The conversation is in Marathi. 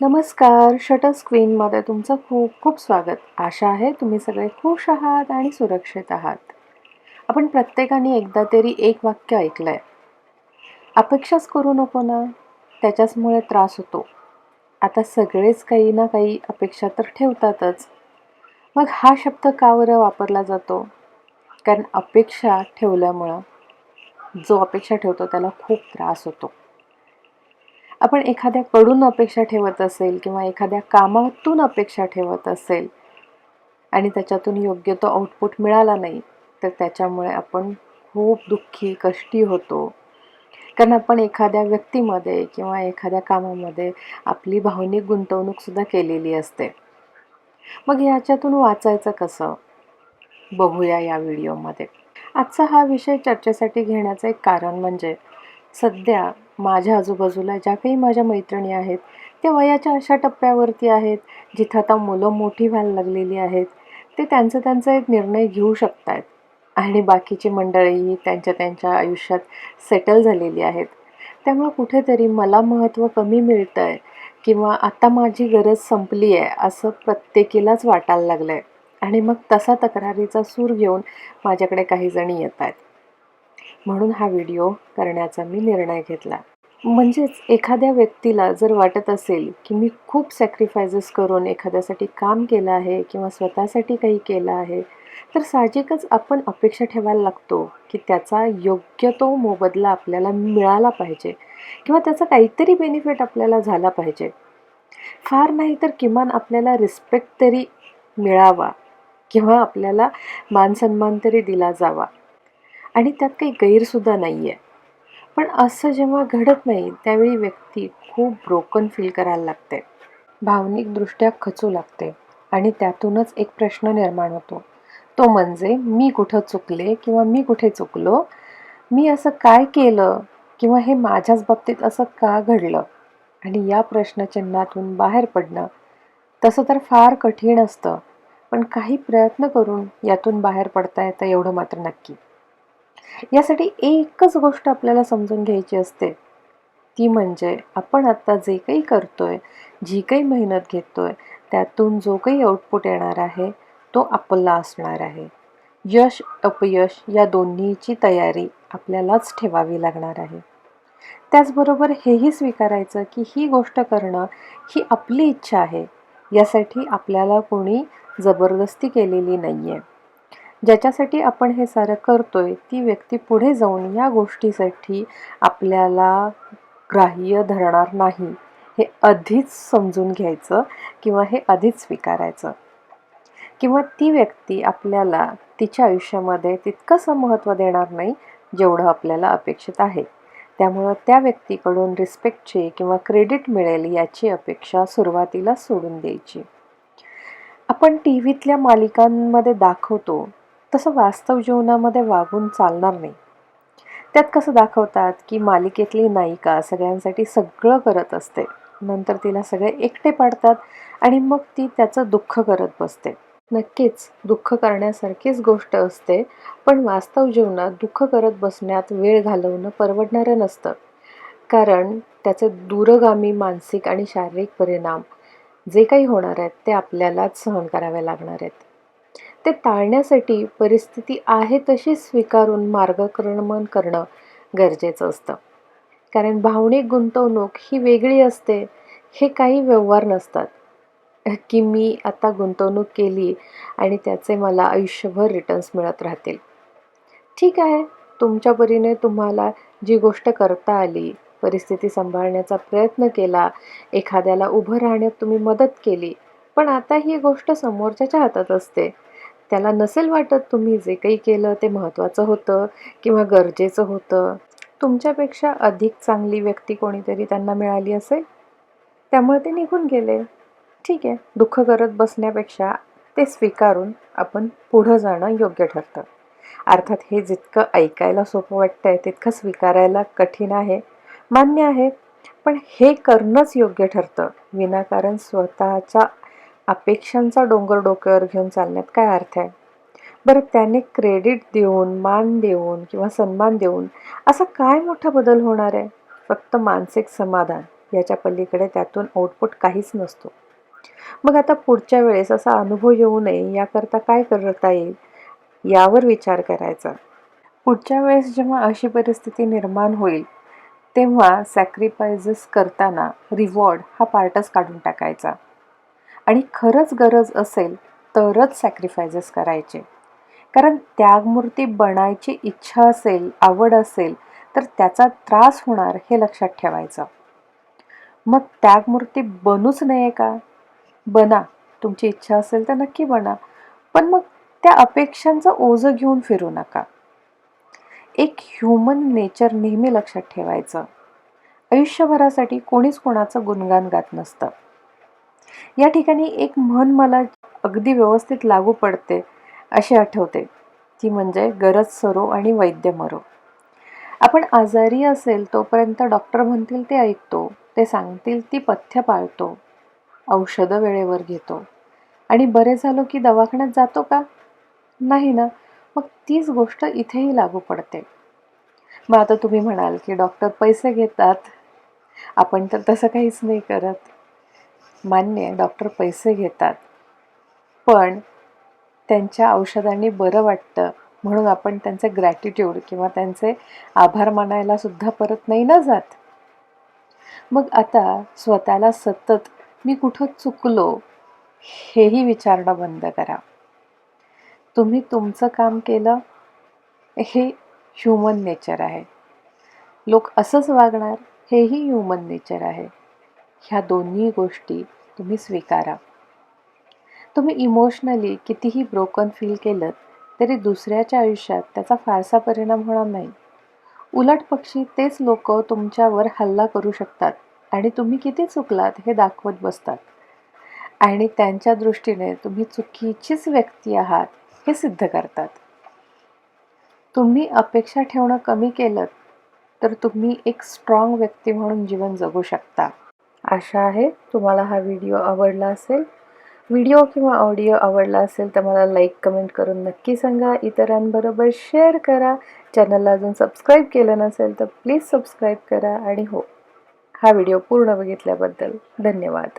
नमस्कार शटर स्क्रीनमध्ये तुमचं खूप खूप स्वागत. आशा आहे तुम्ही सगळे खुश आहात आणि सुरक्षित आहात. आपण प्रत्येकाने एकदा तरी एक वाक्य ऐकलं आहे अपेक्षाच करू नको ना? त्याच्याचमुळे त्रास होतो. आता सगळेच काही ना काही अपेक्षा तर ठेवतातच. मग हा शब्द का बरं वापरला जातो? कारण अपेक्षा ठेवल्यामुळं. जो अपेक्षा ठेवतो त्याला खूप त्रास होतो. आपण एखाद्याकडून अपेक्षा ठेवत असेल किंवा एखाद्या कामातून अपेक्षा ठेवत असेल आणि त्याच्यातून योग्य तो आउटपुट मिळाला नाही तर त्याच्यामुळे आपण खूप दुःखी कष्टी होतो. कारण आपण एखाद्या व्यक्तीमध्ये किंवा एखाद्या कामामध्ये आपली भावनिक गुंतवणूकसुद्धा केलेली असते. मग याच्यातून वाचायचं कसं? बघूया या व्हिडिओमध्ये. आजचा हा विषय चर्चेसाठी घेण्याचं एक कारण म्हणजे सध्या माझ्या आजूबाजूला ज्या काही माझ्या मैत्रिणी आहेत त्या वयाच्या अशा टप्प्यावरती आहेत जिथं आता मुलं मोठी व्हायला लागलेली आहेत ते त्यांचं त्यांचा एक निर्णय घेऊ शकत आहेत आणि बाकीची मंडळीही त्यांच्या त्यांच्या आयुष्यात सेटल झालेली आहेत. त्यामुळे कुठेतरी मला महत्त्व कमी मिळतं आहे किंवा आता माझी गरज संपली आहे असं प्रत्येकीलाच वाटायला लागलं आहे आणि मग तसा तक्रारीचा सूर घेऊन माझ्याकडे काही जणी येत आहेत म्हणून हा व्हिडिओ करण्याचा मी निर्णय घेतला. म्हणजेच एखाद्या व्यक्तीला जर वाटत असेल की मी खूप सॅक्रिफायसेस करून एखाद्यासाठी काम केलं आहे किंवा स्वतःसाठी काही केलं आहे तर साहजिकच आपण अपेक्षा ठेवायला लागतो की त्याचा योग्य तो मोबदला आपल्याला मिळाला पाहिजे किंवा त्याचा काहीतरी बेनिफिट आपल्याला झाला पाहिजे. फार नाही तर किमान आपल्याला रिस्पेक्ट तरी मिळावा किंवा आपल्याला मानसन्मान तरी दिला जावा. आणि त्यात काही गैरसुद्धा नाही आहे पण असं जेव्हा घडत नाही त्यावेळी व्यक्ती खूप ब्रोकन फील करायला लागते. भावनिकदृष्ट्या खचू लागते आणि त्यातूनच एक प्रश्न निर्माण होतो. तो म्हणजे मी कुठं चुकले किंवा मी कुठे चुकलो? मी असं काय केलं? किंवा हे माझ्याच बाबतीत असं का घडलं? आणि या प्रश्नचिन्हातून बाहेर पडणं तसं तर फार कठीण असतं. पण काही प्रयत्न करून यातून बाहेर पडता येतं एवढं मात्र नक्की. यासाठी एकच गोष्ट आपल्याला समजून घ्यायची असते. ती म्हणजे आपण आत्ता जे काही करतोय जी काही मेहनत घेतोय त्यातून जो काही आउटपुट येणार आहे तो आपला असणार आहे. यश अपयश या दोन्हीची तयारी आपल्यालाच ठेवावी लागणार आहे. त्याचबरोबर हेही स्वीकारायचं की ही गोष्ट करणं ही आपली इच्छा आहे. यासाठी आपल्याला कोणी जबरदस्ती केलेली नाही आहे ज्याच्यासाठी आपण हे सारं करतोय ती व्यक्ती पुढे जाऊन या गोष्टीसाठी आपल्याला ग्राह्य धरणार नाही. हे आधीच समजून घ्यायचं किंवा हे आधीच स्वीकारायचं. किंवा ती व्यक्ती आपल्याला तिच्या आयुष्यामध्ये तितकंसं महत्त्व देणार नाही जेवढं आपल्याला अपेक्षित आहे. त्यामुळं त्या व्यक्तीकडून रिस्पेक्टची किंवा क्रेडिट मिळेल याची अपेक्षा सुरुवातीला सोडून द्यायची. आपण टी व्हीतल्या मालिकांमध्ये दाखवतो तसं वास्तव जीवनामध्ये वागून चालणार नाही. त्यात कसं दाखवतात की मालिकेतली नायिका सगळ्यांसाठी सगळं करत असते. नंतर तिला सगळे एकटे पाडतात आणि मग ती त्याचं दुःख करत बसते. नक्कीच दुःख करण्यासारखीच गोष्ट असते पण वास्तव जीवनात दुःख करत बसण्यात वेळ घालवणं परवडणारं नसतं. कारण त्याचे दूरगामी मानसिक आणि शारीरिक परिणाम जे काही होणार आहेत ते आपल्यालाच सहन करावे लागणार आहेत. ते टाळण्यासाठी परिस्थिती आहे तशी स्वीकारून मार्गक्रमण करणं गरजेचं असतं. कारण भावनिक गुंतवणूक ही वेगळी असते हे काही व्यवहार नसतात. की मी आता गुंतवणूक केली आणि त्याचे मला आयुष्यभर रिटर्न्स मिळत राहतील. ठीक आहे तुमच्या परीने तुम्हाला जी गोष्ट करता आली परिस्थिती सांभाळण्याचा प्रयत्न केला एखाद्याला उभं राहण्यात तुम्ही मदत केली पण आता ही गोष्ट समोरच्याच्या हातात असते. त्याला नसेल वाटत तुम्ही जे काही केलं ते महत्त्वाचं होतं किंवा गरजेचं होतं. तुमच्यापेक्षा अधिक चांगली व्यक्ती कोणीतरी त्यांना मिळाली असेल? त्यामुळे ते निघून गेले. ठीक आहे दुःख करत बसण्यापेक्षा ते स्वीकारून आपण पुढं जाणं योग्य ठरतं. अर्थात हे जितकं ऐकायला सोपं वाटतं आहे तितकं स्वीकारायला कठीण आहे. मान्य आहे पण हे करणंच योग्य ठरतं. विनाकारण स्वतःच्या अपेक्षांचा डोंगर डोक्यावर घेऊन चालण्यात काय अर्थ आहे? बरं त्याने क्रेडिट देऊन मान देऊन किंवा सन्मान देऊन असा काय मोठा बदल होणार आहे? फक्त मानसिक समाधान याच्या पलीकडे त्यातून आउटपुट काहीच नसतो. मग आता पुढच्या वेळेस असा अनुभव येऊ नये याकरता काय करता येईल? यावर विचार करायचा. पुढच्या वेळेस जेव्हा अशी परिस्थिती निर्माण होईल तेव्हा सॅक्रिफायसेस करताना रिवॉर्ड हा पार्टच काढून टाकायचा. आणि खरंच गरज असेल तरच सॅक्रिफायसेस करायचे. कारण त्यागमूर्ती बनायची इच्छा असेल आवड असेल तर त्याचा त्रास होणार हे लक्षात ठेवायचं. मग त्यागमूर्ती बनूच नये का? बना तुमची इच्छा असेल तर नक्की बना पण मग त्या अपेक्षांचं ओझं घेऊन फिरू नका. एक ह्युमन नेचर नेहमी लक्षात ठेवायचं. आयुष्यभरासाठी कोणीच कोणाचं गुणगान गात नसतं. या ठिकाणी एक म्हण मला अगदी व्यवस्थित लागू पडते अशी आठवते. ती म्हणजे गरज सरो आणि वैद्य मरो. आपण आजारी असेल तोपर्यंत डॉक्टर म्हणतील ते ऐकतो ते सांगतील ती पथ्य पाळतो औषधं वेळेवर घेतो. आणि बरे झालो की दवाखान्यात जातो का? नाही ना मग तीच गोष्ट इथेही लागू पडते. मग आता तुम्ही म्हणाल की डॉक्टर पैसे घेतात. आपण तर तसं काहीच नाही करत. मान्य आहे डॉक्टर पैसे घेतात. पण त्यांच्या औषधांनी बरं वाटतं म्हणून आपण त्यांचे ग्रॅटिट्यूड किंवा त्यांचे आभार मानायला सुद्धा परत नाही ना जात? मग आता स्वतःला सतत मी कुठं चुकलो हेही विचारणं बंद करा. तुम्ही तुमचं काम केलं हे ह्युमन नेचर आहे. लोक असंच वागणार हेही ह्युमन नेचर आहे. ह्या दोन्ही गोष्टी तुम्ही स्वीकारा. तुम्ही इमोशनली कितीही ब्रोकन फील केलं तरी दुसऱ्याच्या आयुष्यात त्याचा फारसा परिणाम होणार नाही. उलट पक्षी तेच लोक तुमच्यावर हल्ला करू शकतात आणि तुम्ही किती चुकलात हे दाखवत बसतात. आणि त्यांच्या दृष्टीने तुम्ही चुकीचीच व्यक्ती आहात हे सिद्ध करतात. तुम्ही अपेक्षा ठेवणं कमी केलं तर तुम्ही एक स्ट्रॉंग व्यक्ती म्हणून जीवन जगू शकता. आशा आहे तुम्हाला हा व्हिडिओ आवडला असेल. व्हिडिओ किंवा ऑडिओ आवडला असेल तर मला लाईक कमेंट करून नक्की सांगा. इतरांबरोबर शेअर करा. चॅनलला अजून सबस्क्राईब केलं नसेल तर प्लीज सबस्क्राईब करा. आणि हो हा व्हिडिओ पूर्ण बघितल्याबद्दल धन्यवाद.